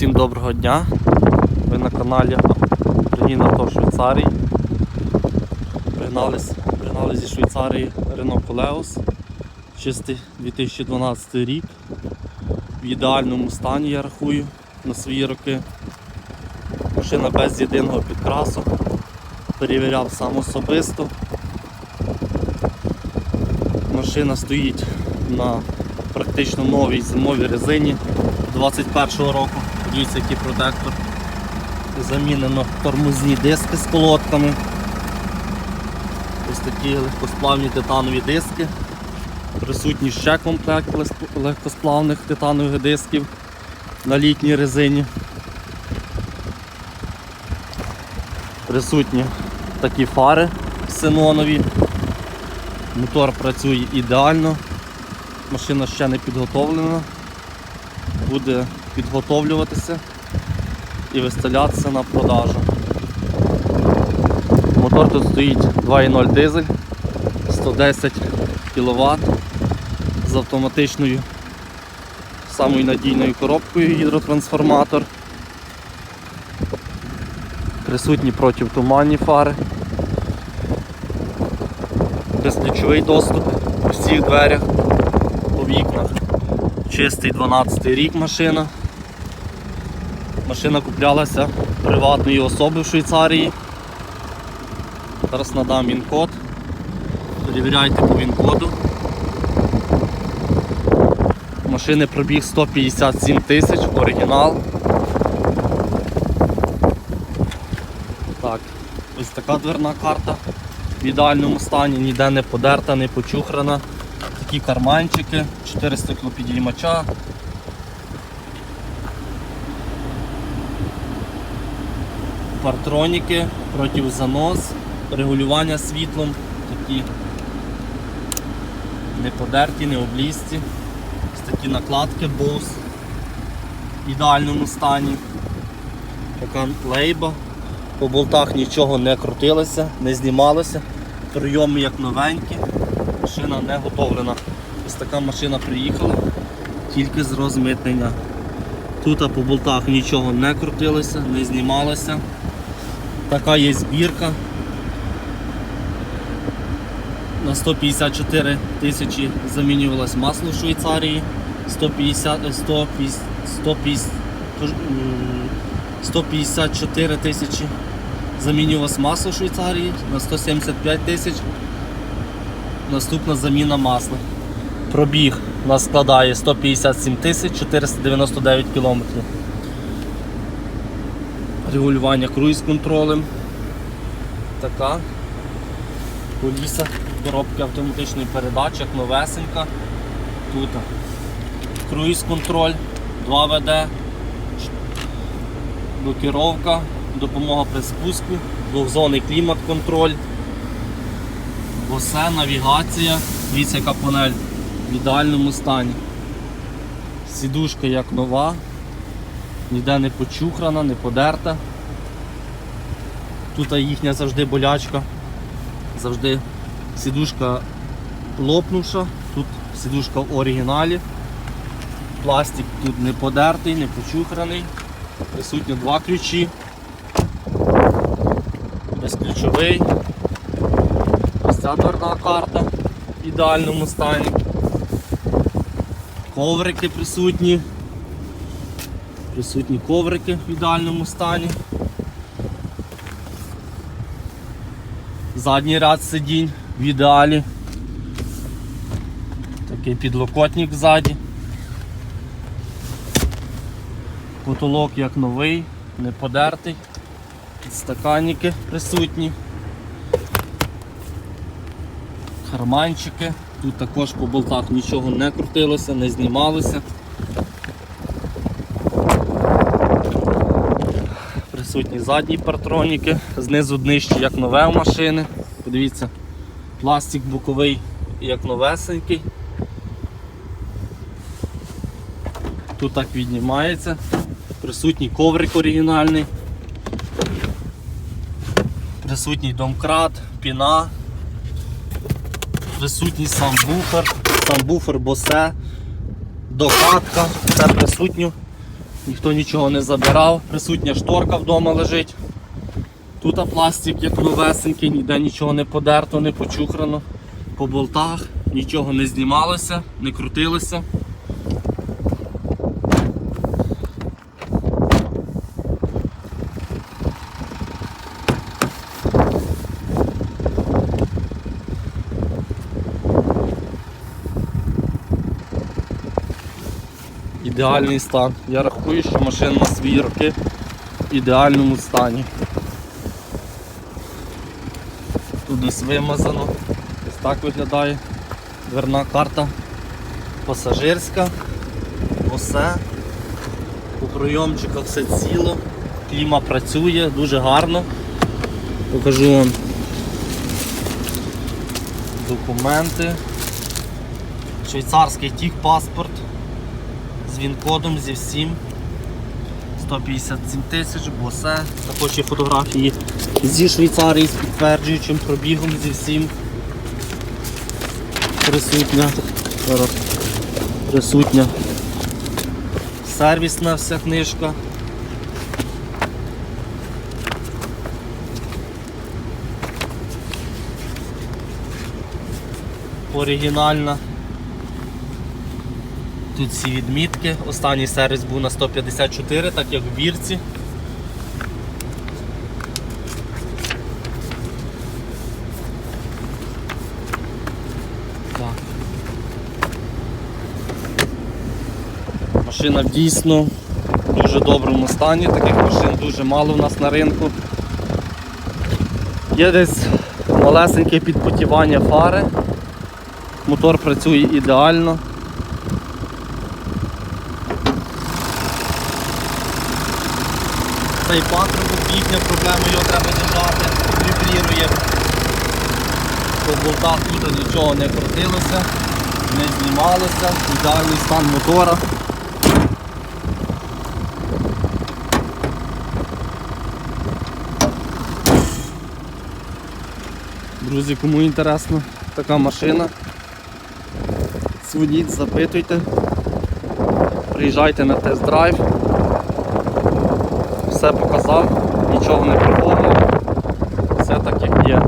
Всім доброго дня. Ви на каналі Україна Авто Швейцарії. Пригнали зі Швейцарії Renault Coleos. Чистий 2012 рік. В ідеальному стані я рахую на свої роки. Машина без єдиного підкрасу. Перевіряв сам особисто. Машина стоїть на практично новій зимовій резині 21-го року. Дивіться, який протектор. Замінено тормозні диски з колодками. Ось такі легкосплавні титанові диски. Присутній ще комплект легкосплавних титанових дисків на літній резині. Присутні такі фари ксенонові. Мотор працює ідеально. Машина ще не підготовлена. Буде підготовлюватися і виставлятися на продажу. Мотор тут стоїть 2.0 дизель, 110 кВт з автоматичною самою надійною коробкою гідротрансформатор. Присутні протитуманні фари. Безключовий доступ у всіх дверях, по вікнах. Чистий 12 й рік машина. Машина куплялася приватної особи в Швейцарії. Зараз надам він-код. Перевіряйте по він-коду. Машини пробіг 157 тисяч, оригінал. Так, ось така дверна карта в ідеальному стані, ніде не подерта, не почухрана. Такі карманчики, 4 стеклопідіймача. Партроніки, противзанос, регулювання світлом, такі не подерті, не облізці. Ось такі накладки Bose в ідеальному стані. Така лейба. По болтах нічого не крутилося, не знімалося. Прийоми як новенькі. Машина не готовлена. Ось така машина приїхала тільки з розмитнення. Тут по болтах нічого не крутилося, не знімалося. Така є збірка. На 154 тисячі замінювалось масло в Швейцарії. 150, е, 150, 150, 154 тисячі замінювалось масло в Швейцарії. На 175 тисяч наступна заміна масла. Пробіг у нас складає 157 тисяч 499 кілометрів. Регулювання круїз-контролем. Така. Коліса, коробки автоматичної передачі, як новесенька. Тут круїз-контроль, 2 ВД, блокіровка, допомога при спуску, двохзонний клімат-контроль, босе, навігація, дивіться панель в ідеальному стані. Сідушка як нова, ніде не почухрана, не подерта. Тут їхня завжди болячка, завжди сідушка лопнувша, тут сідушка в оригіналі. Пластик тут не подертий, не почухраний. Присутні два ключі. Безключовий. Ось ця дверна карта в ідеальному стані. Коврики присутні. Присутні коврики в ідеальному стані. Задній ряд сидінь в ідеалі. Такий підлокотник ззаді. Потолок як новий, не подертий. Підстаканники присутні. Карманчики. Тут також по болтах нічого не крутилося, не знімалося. Присутні задні партроніки, знизу днищі, як нове в машини. Подивіться, пластик боковий як новесенький. Тут так віднімається. Присутній коврик оригінальний. Присутній домкрат, піна, присутній сам буфер, сам буфер босе, докатка, все присутньо ніхто нічого не забирав. Присутня шторка вдома лежить. Тут пластик як новесенький, ніде нічого не подерто, не почухрано. По болтах нічого не знімалося, не крутилося. Ідеальний стан. Я рахую, що машина на свої роки в ідеальному стані. Тут десь вимазано. Ось так виглядає. Дверна карта пасажирська. Усе. У прийомчиках все ціло. Кліма працює, дуже гарно. Покажу вам документи. Швейцарський тік-паспорт з він-кодом зі всім. 157 тисяч, босе. Також є фотографії зі Швейцарії з підтверджуючим пробігом зі всім. Присутня. Присутня. Сервісна вся книжка. Оригінальна. Тут всі відмітки. Останній сервіс був на 154, так як в бірці. Так. Машина дійсно в дуже доброму стані, таких машин дуже мало в нас на ринку. Є десь малесеньке підпотівання фари. Мотор працює ідеально. Цей патрубок їхня проблема, його треба держати, вібрірує. По болтах тут нічого не крутилося, не знімалося, ідеальний стан мотора. Друзі, кому інтересна така машина, дзвоніть, запитуйте, приїжджайте на тест-драйв все показав, нічого не приховував, все так як є.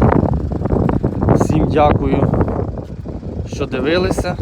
Всім дякую, що дивилися.